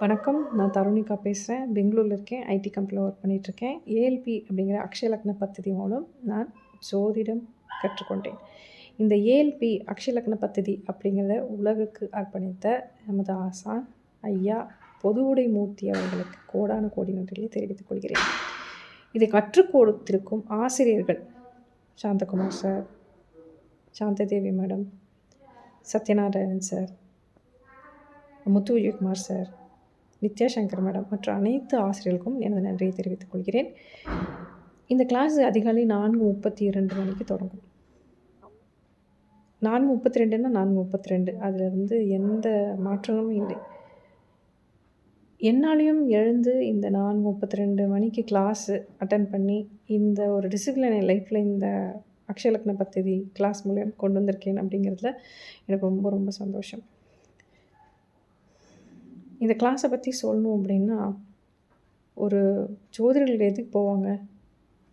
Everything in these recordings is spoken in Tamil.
வணக்கம். நான் தருணிகா பேசுகிறேன் பெங்களூரில் இருக்கேன். ஐடி கம்பெனியில் ஒர்க் பண்ணிகிட்ருக்கேன் ஏஎல்பி அப்படிங்கிற அக்ஷய லக்ன பദ്ധதி மூலம் நான் ஜோதிடம் கற்றுக்கொண்டேன். இந்த ஏஎல்பி அக்ஷய லக்ன பദ്ധதி அப்படிங்கிறத உலகுக்கு அர்ப்பணித்த நமது ஆசான் ஐயா பொது உடை மூர்த்தி அவர்களுக்கு கோடான கோடி நன்றிகளை தெரிவித்துக் கொள்கிறேன். இதை கற்றுக் கொடுத்திருக்கும் ஆசிரியர்கள் Santhakumar sir Santhadevi madam Sathyanarayanan sir Muthu Vijayakumar sir Nithyashankar madam மற்ற அனைத்து ஆசிரியர்களுக்கும் எனது நன்றியை தெரிவித்துக் கொள்கிறேன். இந்த கிளாஸ் அதிகாலை நான்கு முப்பத்தி இரண்டு மணிக்கு தொடங்கும். நான்கு முப்பத்தி ரெண்டுன்னா நான்கு முப்பத்தி ரெண்டு அதில் வந்து எந்த மாற்றமும் இல்லை. என்னாலையும் எழுந்து இந்த நான்கு முப்பத்தி ரெண்டு மணிக்கு கிளாஸு அட்டன் பண்ணி இந்த ஒரு டிசிப்ளின் என் லைஃப்பில் இந்த அக்ஷயலக்ன பத்ததி கிளாஸ் மூலியம் கொண்டு வந்திருக்கேன் அப்படிங்கிறதுல எனக்கு ரொம்ப ரொம்ப சந்தோஷம். இந்த கிளாஸை பற்றி சொல்லணும் அப்படின்னா ஒரு ஜோதிடர்கள் எதுக்கு போவாங்க?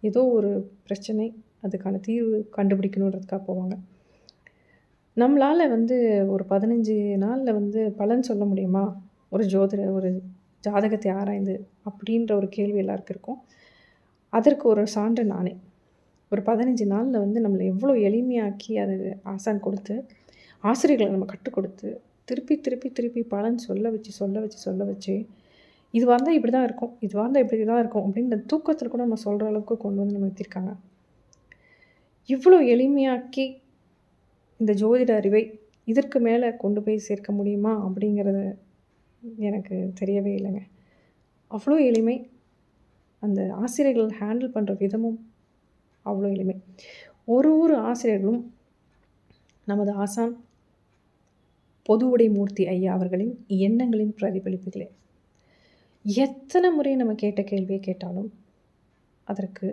ஏதோ ஒரு பிரச்சனை அதுக்கான தீர்வு கண்டுபிடிக்கணுன்றதுக்காக போவாங்க. நம்மளால் வந்து ஒரு பதினஞ்சு நாளில் வந்து பலன் சொல்ல முடியுமா? ஒரு ஜோதிட ஒரு ஜாதகத்தை ஆராய்ந்து அப்படின்ற ஒரு கேள்வி எல்லாருக்கும் இருக்கும். அதற்கு ஒரு சான்று நானே. ஒரு பதினஞ்சு நாளில் வந்து நம்மளை எவ்வளோ எளிமையாக்கி அது ஆசான் கொடுத்து ஆசிரியர்களை நம்ம கற்றுக் கொடுத்து திருப்பி திருப்பி திருப்பி பலன் சொல்ல வச்சு சொல்ல வச்சு சொல்ல வச்சு இது வந்தால் இப்படி தான் இருக்கும் இது வந்தால் இப்படி தான் இருக்கும் அப்படின்னு தூக்கத்தில் கூட நம்ம சொல்கிற அளவுக்கு கொண்டு வந்து நம்ம எடுத்திருக்காங்க இவ்வளோ எளிமையாக்கி இந்த ஜோதிட அறிவை இதற்கு மேலே கொண்டு போய் சேர்க்க முடியுமா அப்படிங்கிறது எனக்கு தெரியவே இல்லைங்க. அவ்வளோ எளிமை அந்த ஆசிரியர்கள் ஹேண்டில் பண்ணுற விதமும் அவ்வளோ எளிமை. ஒரு ஒரு ஆசிரியர்களும் நமது ஆசான் பொது மூர்த்தி ஐயா அவர்களின் எண்ணங்களின் பிரதிபலிப்புகளே. எத்தனை முறை நம்ம கேட்ட கேள்வியை கேட்டாலும் அதற்கு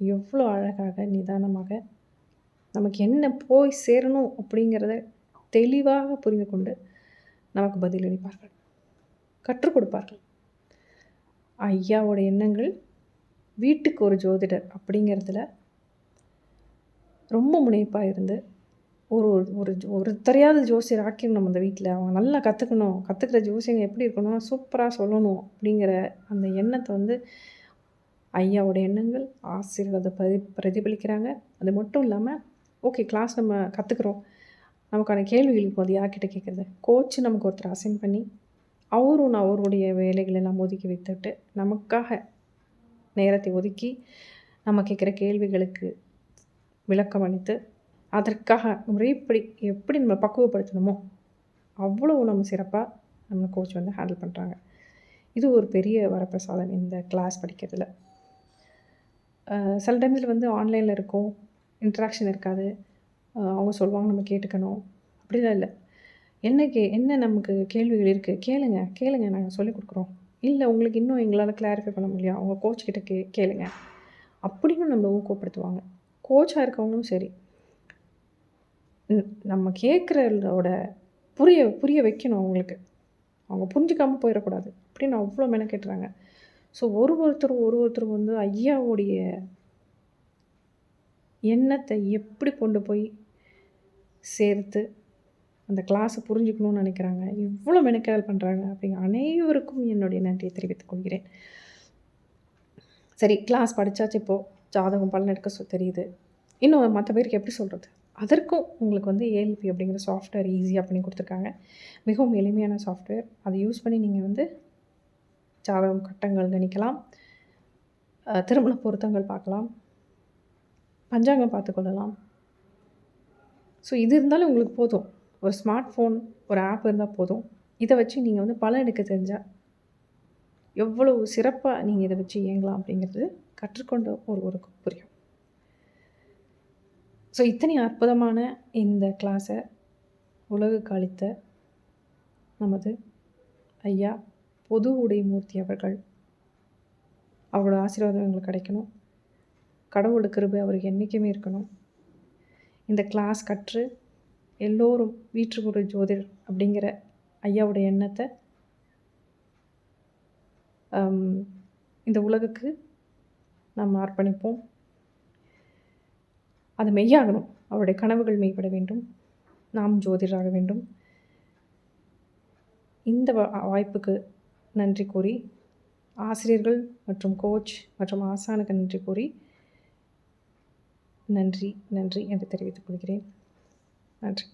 எவ்வளோ அழகாக நிதானமாக நமக்கு என்ன போய் சேரணும் அப்படிங்கிறத தெளிவாக புரிந்து கொண்டு நமக்கு பதிலளிப்பார்கள் கற்றுக் கொடுப்பார்கள். ஐயாவோட எண்ணங்கள் வீட்டுக்கு ஒரு ஜோதிடர் அப்படிங்கிறதுல ரொம்ப முனைப்பாக இருந்து ஒரு ஒரு ஒரு தெரியாத ஜோசியர் ஆக்கிடணும் நம்ம அந்த வீட்டில் அவங்க நல்லா கற்றுக்கணும் கற்றுக்கிற ஜோசியங்க எப்படி இருக்கணும் சூப்பராக சொல்லணும் அப்படிங்கிற அந்த எண்ணத்தை வந்து ஐயாவோட எண்ணங்கள் ஆசிரியர்கள் அதை பிரதி பிரதிபலிக்கிறாங்க. அது மட்டும் இல்லாமல் ஓகே கிளாஸ் நம்ம கற்றுக்குறோம் நமக்கான கேள்விகளுக்கு அது யார்கிட்ட கேட்குறது கோச்சு நமக்கு ஒருத்தர் அசைன் பண்ணி அவரும் நான் அவருடைய வேலைகள் எல்லாம் ஒதுக்கி வைத்துட்டு நமக்காக நேரத்தை ஒதுக்கி நம்ம கேட்குற கேள்விகளுக்கு விளக்கம் அளித்து அதற்காக முறைப்படி எப்படி நம்ம பக்குவப்படுத்தணுமோ அவ்வளோ நம்ம சிறப்பாக நம்ம கோச் வந்து ஹேண்டில் பண்ணுறாங்க இது ஒரு பெரிய வரப்பிரசாதம் இந்த கிளாஸ் படிக்கிறதுல. சில டைம்ஸில் வந்து ஆன்லைனில் இருக்கும். இன்ட்ராக்ஷன் இருக்காது. அவங்க சொல்லுவாங்க நம்ம கேட்டுக்கணும். அப்படிலாம் இல்லை. என்ன கே என்ன நமக்கு கேள்விகள் இருக்குது கேளுங்க கேளுங்க நாங்கள் சொல்லிக் கொடுக்குறோம். இல்லை உங்களுக்கு இன்னும் எங்களால் கிளாரிஃபை பண்ண முடியும். அவங்க கோச் கிட்ட கே கேளுங்க. அப்படின்னு நம்ம ஊக்கப்படுத்துவாங்க. கோச்சாக இருக்கவங்களும் சரி. நம்ம கேட்குறதோட புரிய புரிய வைக்கணும் அவங்களுக்கு. அவங்க புரிஞ்சிக்காமல் போயிடக்கூடாது. அப்படின்னு அவ்வளோ மெனக்கெட்டுறாங்க. ஸோ ஒரு ஒருத்தரும் ஒரு ஒருத்தரும் வந்து ஐயாவுடைய எண்ணத்தை எப்படி கொண்டு போய் சேர்த்து அந்த கிளாஸை புரிஞ்சுக்கணும்னு நினைக்கிறாங்க. இவ்வளோ மெனக்கேடல் பண்ணுறாங்க அப்படிங்க அனைவருக்கும் என்னுடைய நன்றியை தெரிவித்துக் கொள்கிறேன். சரி கிளாஸ் படித்தாச்சு இப்போது ஜாதகம் பலன் எடுக்க தெரியுது. இன்னும் மற்ற பேருக்கு எப்படி சொல்கிறது அதற்கும் உங்களுக்கு வந்து ஏஎல்பி அப்படிங்கிற சாஃப்ட்வேர் ஈஸியாக பண்ணி கொடுத்துருக்காங்க. மிகவும் எளிமையான சாஃப்ட்வேர் அதை யூஸ் பண்ணி நீங்கள் வந்து ஜாதகம் கட்டங்கள் கணிக்கலாம். திருமண பொருத்தங்கள் பார்க்கலாம். பஞ்சாங்கம் பார்த்துக்கொள்ளலாம் ஸோ இது இருந்தாலும் உங்களுக்கு போதும். ஒரு ஸ்மார்ட் ஃபோன் ஒரு ஆப் இருந்தால் போதும். இதை வச்சு நீங்கள் வந்து பலன் எடுக்க தெரிஞ்சால் எவ்வளோ சிறப்பாக நீங்கள் இதை வச்சு இயங்கலாம் அப்படிங்கிறது கற்றுக்கொண்ட ஒருவருக்கு புரியும். ஸோ இத்தனை அற்புதமான இந்த கிளாஸை உலக காலித்த நமது ஐயா பொது உடைமூர்த்தி அவர்கள். அவரோட ஆசீர்வாதம் எங்களுக்கு கிடைக்கணும். கடவுளோட கிருபை அவருக்கு என்றைக்குமே இருக்கணும். இந்த கிளாஸ் கற்று எல்லோரும் வீற்றுக்குரு ஒரு ஜோதிடர் அப்படிங்கிற ஐயாவுடைய எண்ணத்தை இந்த உலகுக்கு நம்ம அர்ப்பணிப்போம். அது மெய்யாகணும். அவருடைய கனவுகள் மெய்ப்பட வேண்டும். நாம் ஜோதிடராக வேண்டும். இந்த வாய்ப்புக்கு நன்றி கூறி ஆசிரியர்கள் மற்றும் கோச் மற்றும் ஆசானுக்கு நன்றி கூறி நன்றி நன்றி என்று தெரிவித்துக் கொள்கிறேன். நன்றி.